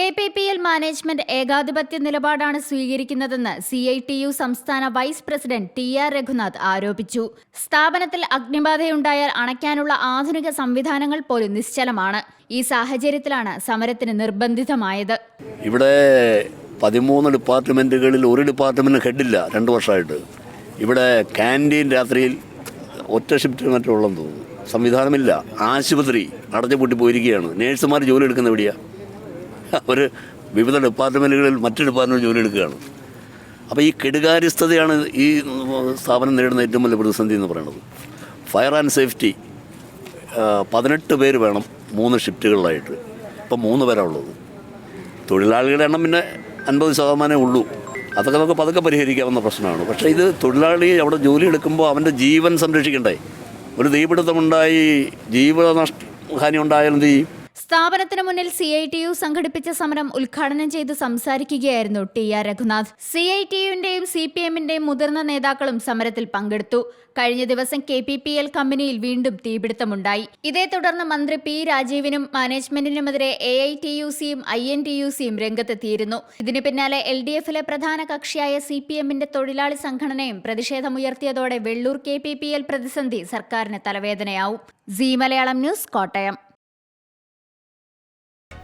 K P P L management ഏകാധിപത്യ നിലപാടാണ് സ്വീകരിക്കുന്നതെന്ന് സി ഐ ടി യു സംസ്ഥാന vice president T R Raghunath ആരോപിച്ചു. സ്ഥാപനത്തിൽ അഗ്നിബാധയുണ്ടായാൽ അണയ്ക്കാനുള്ള ആധുനിക സംവിധാനങ്ങൾ പോലും നിശ്ചലമാണ്. ഈ സാഹചര്യത്തിലാണ് സമരത്തിന് നിർബന്ധിതമായത്. ഇവിടെ പതിമൂന്ന് ഡിപ്പാർട്ട്മെന്റുകളിൽ ഒരു ഡിപ്പാർട്ട്മെന്റ് ഹെഡില്ല രണ്ട് വർഷമായിട്ട്. ഇവിടെ ക്യാന്റീൻ രാത്രിയിൽ ഒറ്റ ഷിഫ്റ്റ് മറ്റുള്ളതെന്ന് തോന്നുന്നു. സംവിധാനമില്ല. ആശുപത്രി അടഞ്ഞു പൂട്ടി പോയിരിക്കുകയാണ്. നേഴ്സുമാർ ജോലി എടുക്കുന്ന എവിടെയാണ് അവർ വിവിധ ഡിപ്പാർട്ട്മെന്റുകളിൽ മറ്റു ഡിപ്പാർട്ട്മെന്റ് ജോലി എടുക്കുകയാണ്. അപ്പോൾ ഈ കെടുകാര്യസ്ഥതയാണ് ഈ സ്ഥാപനം നേടുന്ന ഏറ്റവും വലിയ പ്രതിസന്ധി എന്ന് പറയുന്നത്. ഫയർ ആൻഡ് സേഫ്റ്റി പതിനെട്ട് പേര് വേണം മൂന്ന് ഷിഫ്റ്റുകളിലായിട്ട്. ഇപ്പം മൂന്ന് പേരാണ് ഉള്ളത്. തൊഴിലാളികളുടെ എണ്ണം പിന്നെ അൻപത് ശതമാനമേ ഉള്ളൂ. അതൊക്കെ നമുക്ക് പതുക്കെ പരിഹരിക്കാവുന്ന പ്രശ്നമാണ്. പക്ഷേ ഇത് തൊഴിലാളി അവിടെ ജോലി എടുക്കുമ്പോൾ അവന്റെ ജീവൻ സംരക്ഷിക്കണ്ടേ? ഒരു തീപിടുത്തമുണ്ടായി ജീവനഷ്ട ഹാനി ഉണ്ടായാലും എന്ത് ചെയ്യും? സ്ഥാപനത്തിന് മുന്നിൽ സി ഐ ടി യു സംഘടിപ്പിച്ച സമരം ഉദ്ഘാടനം ചെയ്ത് സംസാരിക്കുകയായിരുന്നു T R Raghunath. C I T യുവിന്റെയും C P എമ്മിന്റെയും മുതിർന്ന നേതാക്കളും സമരത്തിൽ പങ്കെടുത്തു. കഴിഞ്ഞ ദിവസം കെ പി പി എൽ കമ്പനിയിൽ വീണ്ടും തീപിടുത്തമുണ്ടായി. ഇതേ തുടർന്ന് മന്ത്രി പി രാജീവിനും മാനേജ്മെന്റിനുമെതിരെ എ ഐ ടി യു സിയും ഐ എൻ ടി യു സിയും രംഗത്തെത്തിയിരുന്നു. ഇതിന് പിന്നാലെ എൽ ഡി എഫിലെ പ്രധാന കക്ഷിയായ സി പി എമ്മിന്റെ തൊഴിലാളി സംഘടനയും പ്രതിഷേധമുയർത്തിയതോടെ Vellur K P P L പ്രതിസന്ധി സർക്കാരിന് തലവേദനയാവും. C Malayalam news Kottayam.